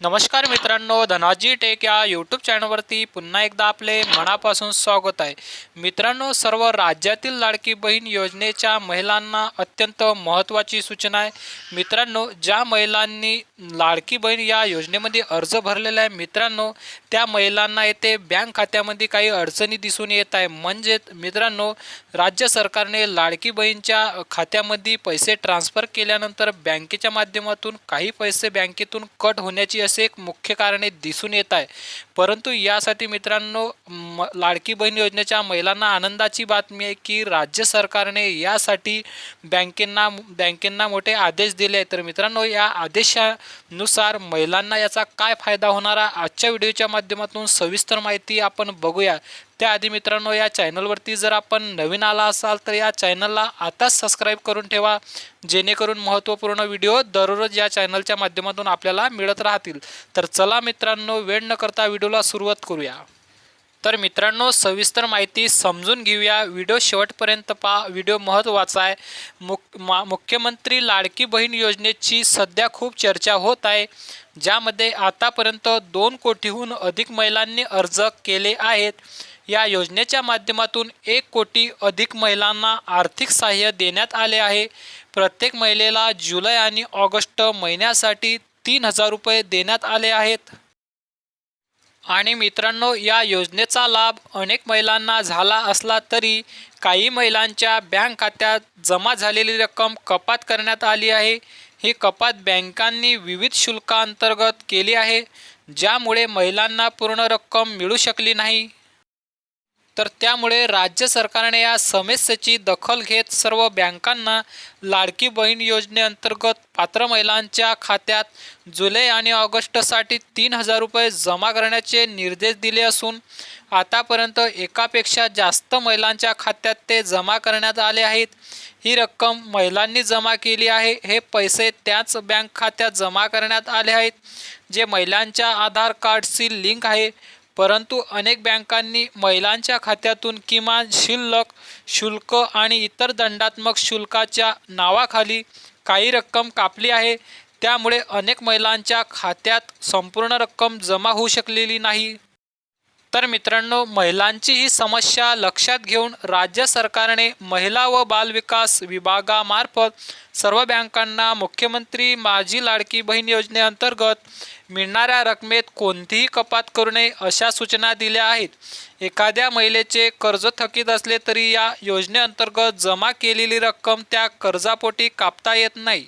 नमस्कार मित्रांनो धनाजी टेक या यूट्यूब चॅनलवरती पुन्हा एकदा आपले मनापासून स्वागत आहे. मित्रांनो सर्व राज्यातील लाडकी बहीण योजनेच्या महिलांना अत्यंत महत्त्वाची सूचना आहे. मित्रांनो ज्या महिलांनी लाडकी बहीण या योजनेमध्ये अर्ज भरलेला आहे मित्रांनो त्या महिलांना येथे बँक खात्यामध्ये काही अडचणी दिसून येत आहे. म्हणजे मित्रांनो राज्य सरकारने लाडकी बहीणच्या खात्यामध्ये पैसे ट्रान्सफर केल्यानंतर बँकेच्या माध्यमातून काही पैसे बँकेतून कट होण्याची असे एक मुख्य कारणे दिसून येत आहे. परंतु यासाठी मित्रांनो म लाडकी बहीण योजनेच्या महिलांना आनंदाची बातमी आहे की राज्य सरकारने यासाठी बँकेंना बँकेंना मोठे आदेश दिले आहेत. तर मित्रांनो या आदेशानुसार महिलांना याचा काय फायदा होणार आहे? आजच्या व्हिडिओच्या माध्यमातून सविस्तर माहिती आपण बघूया. त्याआधी मित्रांनो या चॅनलवरती जर आपण नवीन आला असाल तर या चॅनलला आताच सबस्क्राईब करून ठेवा. जेणेकरून महत्त्वपूर्ण व्हिडिओ दररोज या चॅनलच्या माध्यमातून आपल्याला मिळत राहतील. तर चला मित्रांनो वेळ न करता व्हिडिओला सुरुवात करूया. तर मित्रांनो सविस्तर माहिती समजून घेऊया. व्हिडिओ शेवटपर्यंत पहा. व्हिडिओ महत्त्वाचा आहे. मुक मा मुख्यमंत्री लाडकी बहीण योजनेची सध्या खूप चर्चा होत आहे ज्यामध्ये आतापर्यंत दोन कोटीहून अधिक महिलांनी अर्ज केले आहेत. या योजनेच्या माध्यमातून एक कोटी अधिक महिलांना आर्थिक सहाय्य देण्यात आले आहे. प्रत्येक महिलेला जुलै आणि ऑगस्ट महिन्यासाठी तीन हजार रुपये देण्यात आले आहेत. आणि मित्रांनो या योजनेचा लाभ अनेक महिलांना झाला असला तरी काही महिलांच्या बँक खात्यात जमा झालेली रक्कम कपात करण्यात आली आहे. ही कपात बँकांनी विविध शुल्काअंतर्गत केली आहे ज्यामुळे महिलांना पूर्ण रक्कम मिळू शकली नाही. तर त्यामुळे राज्य सरकारने या समस्येची दखल घेत सर्व बँकांना लाडकी बहीण योजनेअंतर्गत पात्र महिलांच्या खात्यात जुलै आणि ऑगस्टसाठी तीन हजार रुपये जमा करण्याचे निर्देश दिले असून आतापर्यंत एकापेक्षा जास्त महिलांच्या खात्यात ते जमा करण्यात आले आहेत. ही रक्कम महिलांनी जमा केली आहे. हे पैसे त्याच बँक खात्यात जमा करण्यात आले आहेत जे महिलांच्या आधार कार्डशी लिंक आहे. परंतु अनेक बँकांनी महिलांच्या खात्यातून किमान शिल्लक शुल्क आणि इतर दंडात्मक शुल्काच्या नावाखाली काही रक्कम कापली आहे. त्यामुळे अनेक महिलांच्या खात्यात संपूर्ण रक्कम जमा होऊ शकलेली नाही. तर मित्रांनो महिलांची ही समस्या लक्षात घेऊन राज्य सरकारने महिला व बालविकास विभागामार्फत सर्व बँकांना मुख्यमंत्री माझी लाडकी बहीण योजनेअंतर्गत मिळणाऱ्या रकमेत कोणतीही कपात करू नये अशा सूचना दिल्या आहेत. एखाद्या महिलेचे कर्ज थकीत असले तरी या योजनेअंतर्गत जमा केलेली रक्कम त्या कर्जापोटी कापता येत नाही.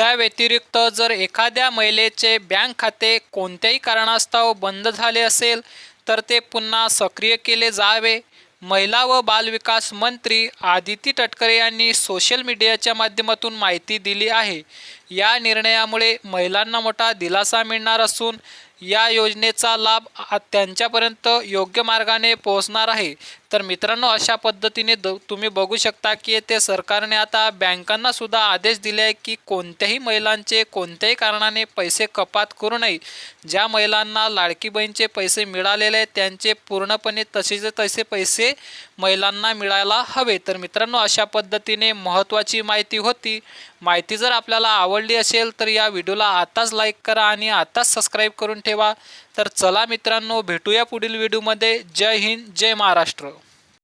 त्या व्यतिरिक्त जर एखाद्या महिलेचे बँक खाते कोणत्याही कारणास्तव बंद झाले असेल तर ते पुन्हा सक्रिय केले जावे. महिला व बालविकास मंत्री आदिती तटकरे यांनी सोशल मीडियाच्या माध्यमातून माहिती दिली आहे. या निर्णयामुळे महिलांना मोठा दिलासा मिळणार असून या योजनेचा लाभ त्यांच्यापर्यंत योग्य मार्गाने पोहोचणार आहे. तर मित्रांनो अशा पद्धतीने द तुम्ही बघू शकता की येथे सरकारने आता बँकांना सुद्धा आदेश दिले आहे की कोणत्याही महिलांचे कोणत्याही कारणाने पैसे कपात करू नये. ज्या महिलांना लाडकी बहीणचे पैसे मिळालेले आहेत त्यांचे पूर्णपणे तसेचे तसे पैसे महिलांना मिळायला हवे. तर मित्रांनो अशा पद्धतीने महत्त्वाची माहिती होती. माहिती जर आपल्याला आवडली असेल तर या व्हिडिओला आताच लाईक करा आणि आताच सबस्क्राईब करून ठेवा. तर चला मित्रांनो भेटूया पुढील व्हिडिओमध्ये. जय हिंद जय महाराष्ट्र.